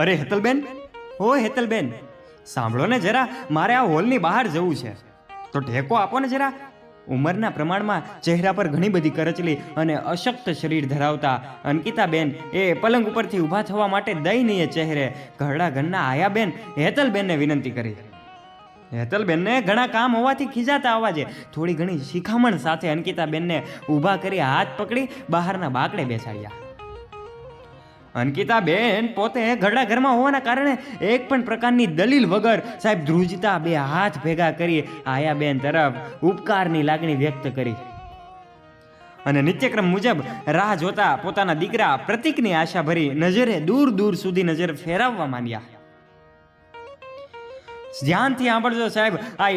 અરે હેતલબેન? ઓ હેતલબેન, સાંભળો ને જરા, મારે આ હોલની બહાર જવું છે. તો ટેકો આપો ને જરા. ઉંમરના પ્રમાણમાં ચહેરા પર ઘણી બધી કરચલી અને અશક્ત શરીર ધરાવતા અંકિતાબેન એ પલંગ ઉપરથી ઊભા થવા માટે દયનીય ચહેરે ઘરડા ઘરના આયાબેન હેતલબેનને વિનંતી કરી. હેતલબેનને ઘણા કામ હોવાથી ખીજાતા અવાજે થોડી ઘણી શિખામણ સાથે અંકિતાબેનને ઊભા કરી હાથ પકડી બહારના બાકડે બેસાડ્યા. અંકિતાબેન પોતે ઘરડા ઘરમાં હોવાના કારણે એક પણ પ્રકારની દલીલ વગર સાહેબ ધ્રુજતા બે હાથ ભેગા કરી આયાબેન તરફ ઉપકારની લાગણી વ્યક્ત કરી. અને નિત્યક્રમ મુજબ રાહ જોતા પોતાના દીકરા પ્રતિકની આશા ભરી નજરે દૂર દૂર સુધી નજર ફેરવવા માંડ્યા. ધ્યાનથી સાંભળજો સાહેબ, આ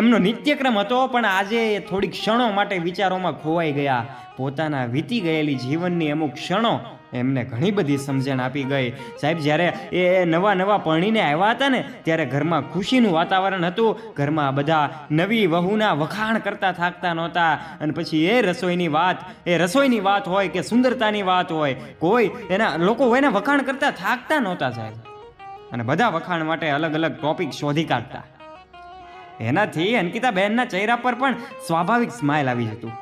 એમનો નિત્યક્રમ હતો, પણ આજે એ થોડીક ક્ષણો માટે વિચારોમાં ખોવાઈ ગયા. પોતાના વીતી ગયેલી જીવનની અમુક ક્ષણો એમને ઘણી બધી સમજણ આપી ગઈ. સાહેબ, જ્યારે એ નવા નવા પરણીને આવ્યા હતા ને, ત્યારે ઘરમાં ખુશીનું વાતાવરણ હતું. ઘરમાં બધા નવી વહુના વખાણ કરતા થાકતા નહોતા. અને પછી એ રસોઈની વાત, એ રસોઈની વાત હોય કે સુંદરતાની વાત હોય, કોઈ એના, લોકો એના વખાણ કરતા થાકતા નહોતા સાહેબ. અને બધા વખાણ માટે અલગ અલગ ટોપિક શોધી કાઢતા. એનાથી અંકિતાબહેનના ચહેરા પર પણ સ્વાભાવિક સ્માઇલ આવી જતું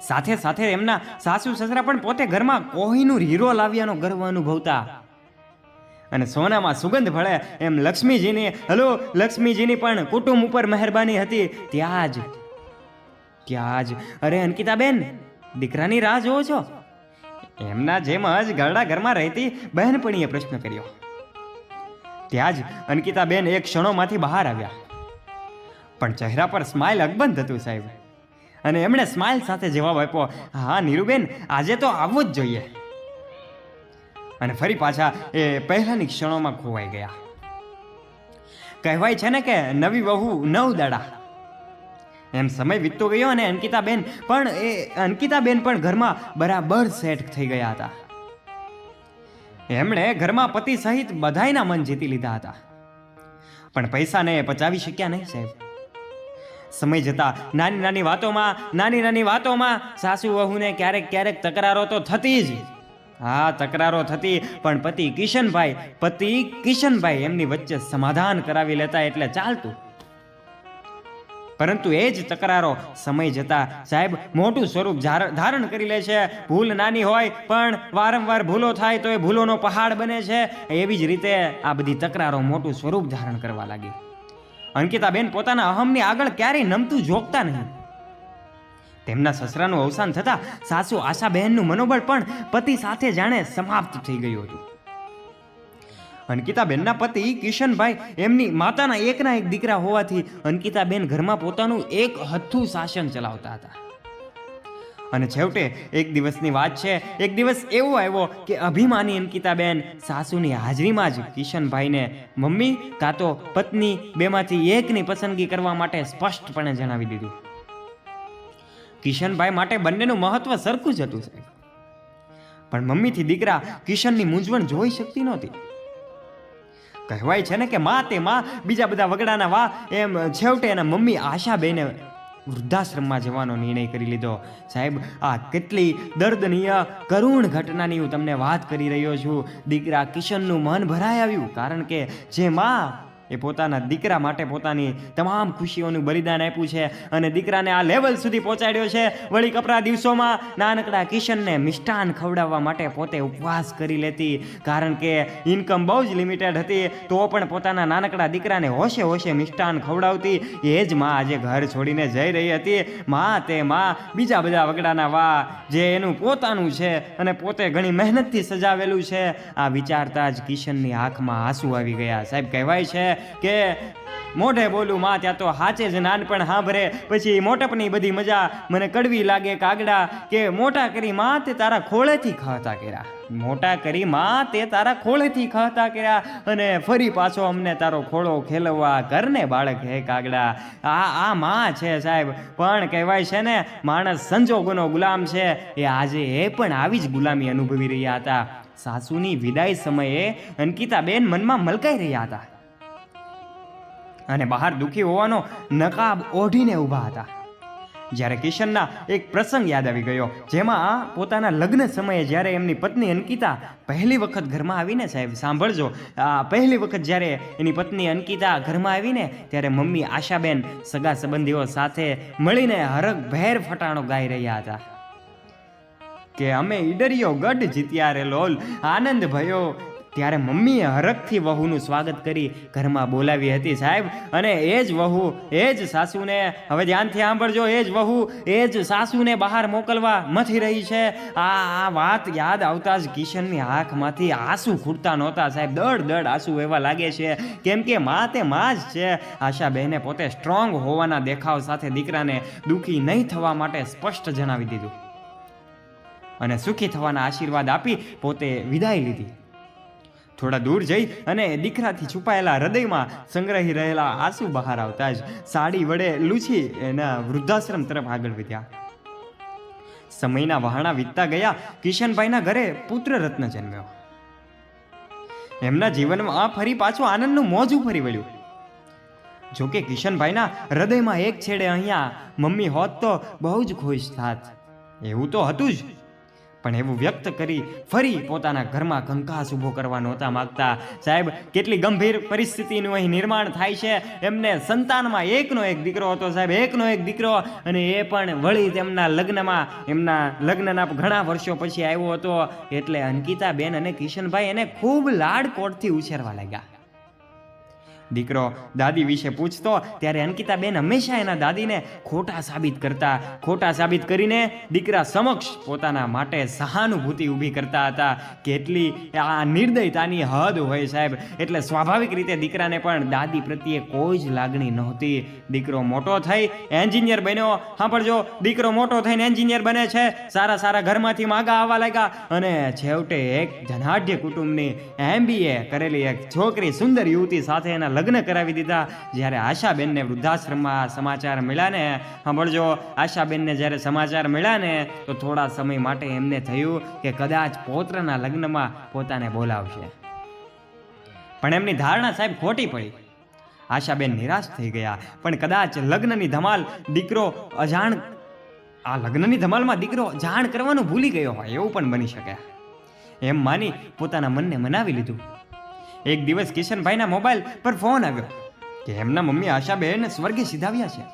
સાથે સાથે એમના સાસુ સસરા પણ પોતે ઘરમાં કોહિનૂર હીરો લાવ્યાનો ગર્વ અનુભવતા. અને સોનામાં સુગંધ ભળે એમ લક્ષ્મીજીની, હલો, લક્ષ્મીજીની પણ કુટુંબ ઉપર મહેરબાની હતી. ત્યાં જ ત્યાં જ. અરે, અંકિતાબેન, દીકરાની રાહ જોવો છો. એમના જેમ જ ઘરડા ઘરમાં રહેતી બહેનપણીએ પ્રશ્ન કર્યો. ત્યાં જ, અંકિતાબેન, એક ક્ષણોમાંથી બહાર આવ્યા. પણ ચહેરા પર સ્માઇલ અકબંધ હતું સાહેબ. અને એમણે સ્માઇલ સાથે જવાબ આપ્યો, હા, નીરુબેન, આજે તો આવવું જ જોઈએ. અને ફરી પાછા એ પહેલાની ક્ષણોમાં ખોવાઈ ગયા. કહેવાય છે ને કે નવી વહુ નવ દડા. એમ સમય વીતતો ગયો અને અંકિતાબેન પણ એ અંકિતાબેન પણ ઘરમાં બરાબર સેટ થઈ ગયા હતા. એમણે ઘરમાં પતિ સહિત બધાયના મન જીતી લીધા હતા. પણ પૈસાને પચાવી શક્યા નહીં સાહેબ. સમય જતા નાની નાની વાતોમાં, નાની નાની વાતોમાં સાસુ વહુને ક્યારેક ક્યારેક તકરારો તો થતી જ. હા, તકરારો થતી, પણ પતિ કિશનભાઈ પતિ કિશનભાઈ એમની વચ્ચે સમાધાન કરાવી લેતા એટલે ચાલતું. પરંતુ એ જ તકરારો સમય જતા સાહેબ મોટું સ્વરૂપ ધાર- ધારણ કરી લે છે. ભૂલ નાની હોય, પણ વારંવાર ભૂલો થાય તો એ ભૂલોનો પહાડ બને છે. એવી જ રીતે આ બધી તકરારો મોટું સ્વરૂપ ધારણ કરવા લાગી. અંકિતાબેન પોતાના અહમની આગળ ક્યારેય નમતું જોગતા નહીં. તેમના સસરાનું અવસાન થતાં સાસુ આશાબહેનનું મનોબળ પણ પતિ સાથે જાણે સમાપ્ત થઈ ગયું હતું. અંકિતાબેનના પતિ કિશનભાઈ એમની માતાના એકના એક દીકરા હોવાથી અંકિતાબેન ઘરમાં પોતાનું એક હથ્થું શાસન ચલાવતા હતા. અને છેવટે એક દિવસની વાત છે, એક દિવસ એવો આવ્યો કે અભિમાની અંકિતાબેન સાસુની હાજરીમાં જ કિશનભાઈને મમ્મી કાં તો પત્ની બેમાંથી એકની પસંદગી કરવા માટે સ્પષ્ટપણે જણાવી દીધું. કિશનભાઈ માટે બંનેનું મહત્વ સરખું જ હતું સાહેબ. પણ મમ્મીથી દીકરા કિશનની મૂંઝવણ જોઈ શકતી નહોતી. કહેવાય છે ને કે માં તે માં બીજા બધા વગડાના વા એમ છેવટે એના મમ્મી આશાબેને વૃદ્ધાશ્રમમાં જવાનો નિર્ણય કરી લીધો. સાહેબ, આ કેટલી દર્દનીય કરુણ ઘટનાની હું તમને વાત કરી રહ્યો છું. દીકરા કિશનનું મન ભરાઈ આવ્યું કારણ કે જે માં એ પોતાના દીકરા માટે પોતાની તમામ ખુશીઓનું બલિદાન આપ્યું છે અને દીકરાને આ લેવલ સુધી પહોંચાડ્યો છે. વળી કપરા દિવસોમાં નાનકડા કિશનને મિષ્ટાન ખવડાવવા માટે પોતે ઉપવાસ કરી લેતી. કારણ કે ઇન્કમ બહુ જ લિમિટેડ હતી, તો પણ પોતાના નાનકડા દીકરાને હોશે હોશે મિષ્ટાન ખવડાવતી. એ જ માં આજે ઘર છોડીને જઈ રહી હતી. માં તે માં બીજા બધા વગડાના વા, જે એનું પોતાનું છે અને પોતે ઘણી મહેનતથી સજાવેલું છે. આ વિચારતા જ કિશનની આંખમાં આંસુ આવી ગયા. સાહેબ, કહેવાય છે કે મોઢે બોલું માં ત્યાં તો હાચે જ નાનપણ હાંભરે. પછી મોટપની બધી મજા મને કડવી લાગે કાગડા કે મોટા કરી માં તે તારા ખોળેથી ખાતા કર્યા. મોટા કરી માં તે તારા ખોળેથી ખાતા કર્યા અને ફરી પાછો અમને તારો ખોળો ખેલવવા ઘરને બાળક હે કાગડા. આ આ માં છે સાહેબ. પણ કહેવાય છે ને, માણસ સંજોગોનો ગુલામ છે. એ આજે એ પણ આવી જ ગુલામી અનુભવી રહ્યા હતા. સાસુની વિદાય સમયે અંકિતાબેન મનમાં મલકાઈ રહ્યા હતા. અને બહાર દુઃખી હોવાનો નકાબ ઓઢીને ઊભા હતા. જ્યારે કિશનના એક પ્રસંગ યાદ આવી ગયો, જેમાં પોતાના લગ્ન સમયે જ્યારે એમની પત્ની અંકિતા પહેલી વખત ઘરમાં આવીને સાહેબ, સાંભળજો. પહેલી વખત જ્યારે એની પત્ની અંકિતા ઘરમાં આવીને ત્યારે મમ્મી આશાબેન સગા સંબંધીઓ સાથે મળીને હરખભેર ફટાણો ગાઈ રહ્યા હતા. કે અમે ઈડરિયો ગઢ જીત્યા રે લોલ, આનંદ ભયો ત્યારે મમ્મીએ હરખથી વહુનું સ્વાગત કરી ઘરમાં બોલાવી હતી સાહેબ. અને એ જ વહુ, એ જ સાસુને, હવે ધ્યાનથી સાંભળજો, એ જ વહુ, એ જ સાસુને બહાર મોકલવા મથી રહી છે. આ આ વાત યાદ આવતા જ કિશનની આંખમાંથી આંસુ ખૂટતા નહોતા સાહેબ. દડ દડ આંસુ એવા લાગે છે. કેમ કે માં તે માં જ છે. આશા બહેને પોતે સ્ટ્રોંગ હોવાના દેખાવ સાથે દીકરાને દુઃખી નહીં થવા માટે સ્પષ્ટ જણાવી દીધું. અને સુખી થવાના આશીર્વાદ આપી પોતે વિદાય લીધી. થોડા દૂર જઈ અને દીકરાથી છુપાયેલા હૃદયમાં સંગ્રહી રહેલા આંસુ બહાર આવતા જ સાડી વડે લૂછી એના વૃદ્ધાશ્રમ તરફ આગળ વધ્યા. સમયના વહાણા વીતતા ગયા, કિશનભાઈના ઘરે પુત્ર રત્ન જન્મ્યો. એમના જીવનમાં આ ફરી પાછું આનંદનું મોજું ફરી વળ્યું. જોકે કિશનભાઈના હૃદયમાં એક છેડે અહીંયા મમ્મી હોત તો બહુ જ ખુશ થાત. એવું તો હતું જ. પણ એવું વ્યક્ત કરી ફરી પોતાના ઘરમાં કંકાસ ઊભો કરવા નહોતા માગતા. સાહેબ, કેટલી ગંભીર પરિસ્થિતિનું અહીં નિર્માણ થાય છે. એમને સંતાનમાં એકનો એક દીકરો હતો સાહેબ, એકનો એક દીકરો અને એ પણ વળી તેમના લગ્નમાં, એમના લગ્નના ઘણા વર્ષો પછી આવ્યો હતો. એટલે અંકિતાબેન અને કિશનભાઈ એને ખૂબ લાડકોટથી ઉછેરવા લાગ્યા. દીકરો દાદી વિશે પૂછતો, ત્યારે અંકિતાબેન હંમેશા એના દાદીને ખોટા સાબિત કરતા, ખોટા સાબિત કરીને દીકરા સમક્ષ પોતાના માટે સહાનુભૂતિ ઊભી કરતા હતા. કેટલી આ નિર્દયતાની હદ હોય સાહેબ. એટલે સ્વાભાવિક રીતે દીકરાને પણ દાદી પ્રત્યે કોઈ જ લાગણી નહોતી. દીકરો મોટો થઈ, એન્જિનિયર બન્યો. સાંભળજો, દીકરો મોટો થઈને એન્જિનિયર બને છે. સારા સારા ઘરમાંથી માગા આવવા લાગ્યા. અને છેવટે એક ધનાઢ્ય કુટુંબની એમબીએ કરેલી એક છોકરી સુંદર યુવતી સાથે એના લગ્ન કરાવી દીધા. જ્યારે આશાબેનને વૃદ્ધાશ્રમમાં સમાચાર મળ્યા ને, સાંભળજો, આશાબેનને જ્યારે સમાચાર મળ્યા ને, તો થોડા સમય માટે એમને થયું કે કદાચ પૌત્રના લગ્નમાં પોતાને બોલાવશે. પણ એમની ધારણા સાહેબ ખોટી પડી. આશાબેન નિરાશ થઈ ગયા. પણ કદાચ લગ્નની ધમાલ દીકરો અજાણ, આ લગ્નની ધમાલમાં દીકરો જાણ કરવાનું ભૂલી ગયો હોય એવું પણ બની શકે. એમ માની પોતાના મનને મનાવી લીધું. એક દિવસ કિશનભાઈના મોબાઈલ પર ફોન આવ્યો કે એમના મમ્મી આશાબેન સ્વર્ગે સિધાવ્યા છે.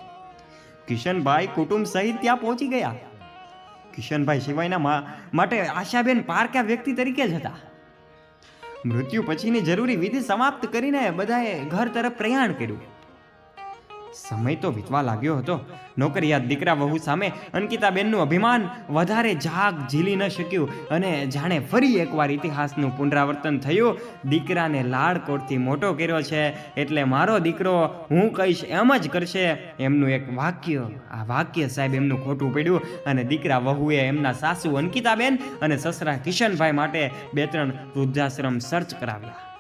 કિશનભાઈ કુટુંબ સહિત ત્યાં પહોંચી ગયા. કિશનભાઈ સિવાયના માટે આશાબેન પારકા વ્યક્તિ તરીકે જ હતા. મૃત્યુ પછીની જરૂરી વિધિ સમાપ્ત કરીને બધાએ ઘર તરફ પ્રયાણ કર્યું. સમય તો વીતવા લાગ્યો હતો. નોકરિયાત દીકરા વહુ સામે અંકિતાબેનનું અભિમાન વધારે જાગ ઝીલી ન શક્યું અને જાણે ફરી એકવાર ઇતિહાસનું પુનરાવર્તન થયું. દીકરાને લાડકોટથી મોટો કર્યો છે એટલે મારો દીકરો હું કહીશ એમ જ કરશે. એમનું એક વાક્ય, આ વાક્ય સાહેબ એમનું ખોટું પડ્યું અને દીકરા વહુએ એમના સાસુ અંકિતાબેન અને સસરા કિશનભાઈ માટે બે ત્રણ વૃદ્ધાશ્રમ સર્ચ કરાવ્યા.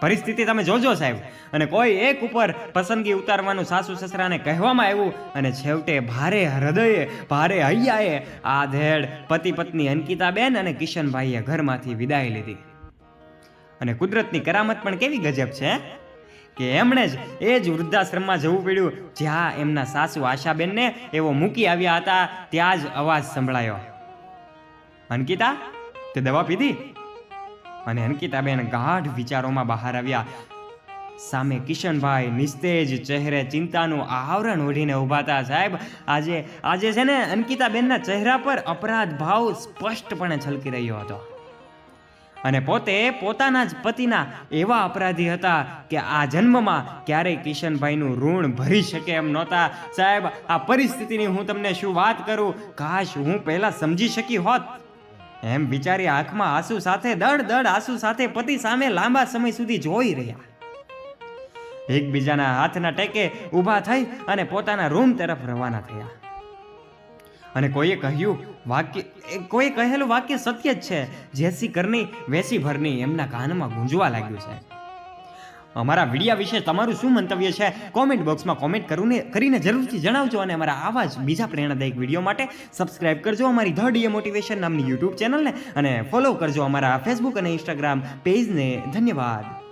પરિસ્થિતિ તમે જોજો સાહેબ. અને કોઈ એક ઉપર પસંદગી ઉતારવાનું સાસુ સસરાને કહેવામાં આવ્યું અને છેવટે ભારે હૃદયે, ભારે હૈયાએ આ ધેડ પતિ પત્ની અંકિતાબેન અને કિશનભાઈએ ઘરમાંથી વિદાય લીધી. અને કુદરતની કરામત પણ કેવી ગજબ છે કે એમણે જ એ જ વૃદ્ધાશ્રમમાં જવું પડ્યું, જ્યાં એમના સાસુ આશાબેનને એવો મૂકી આવ્યા હતા, ત્યાં જ અવાજ સંભળાયો. અંકિતા, તે દવા પીધી? અને અંકિતાબેન ગાઢ વિચારોમાં બહાર આવ્યા. સામે કિશનભાઈ નિસ્તેજ ચહેરે ચિંતાનું આવરણ ઓઢીને ઊભા હતા. સાહેબ, આજે આજે છે ને અંકિતાબેનના ચહેરા પર અપરાધ ભાવ સ્પષ્ટપણે છલકી રહ્યો હતો. અને પોતે પોતાના જ પતિના એવા અપરાધી હતા કે આ જન્મમાં ક્યારેય કિશનભાઈનું ઋણ ભરી શકે એમ નહોતા. સાહેબ, આ પરિસ્થિતિની હું તમને શું વાત કરું? કાશ હું પહેલાં સમજી શકી હોત. એમ બિચારી આંખમાં આંસુ સાથે દડ દડ આંસુ સાથે પતિ સામે લાંબા સમય સુધી જોઈ રહ્યા. એકબીજાના હાથના ટેકે ઊભા થઈ અને પોતાના રૂમ તરફ રવાના થયા. અને કોઈએ કહ્યું, વાક્ય કોઈ કહેલું વાક્ય સત્ય જ છે. જેસી કરની, વેસી ભરની એમના કાનમાં ગુંજવા લાગ્યું છે. અમારા વિડિયા વિશે તમારું શું મંતવ્ય છે? કોમેન્ટ બોક્સમાં કોમેન્ટ કરીને કરીને જરૂરથી જણાવજો અને અમારા આવા જ બીજા પ્રેરણાદાયક વીડિયો માટે સબસ્ક્રાઇબ કરજો અમારી ધ ડીએ મોટિવેશન નામની યુટ્યુબ ચેનલને અને ફોલો કરજો અમારા ફેસબુક અને ઇન્સ્ટાગ્રામ પેજને ધન્યવાદ.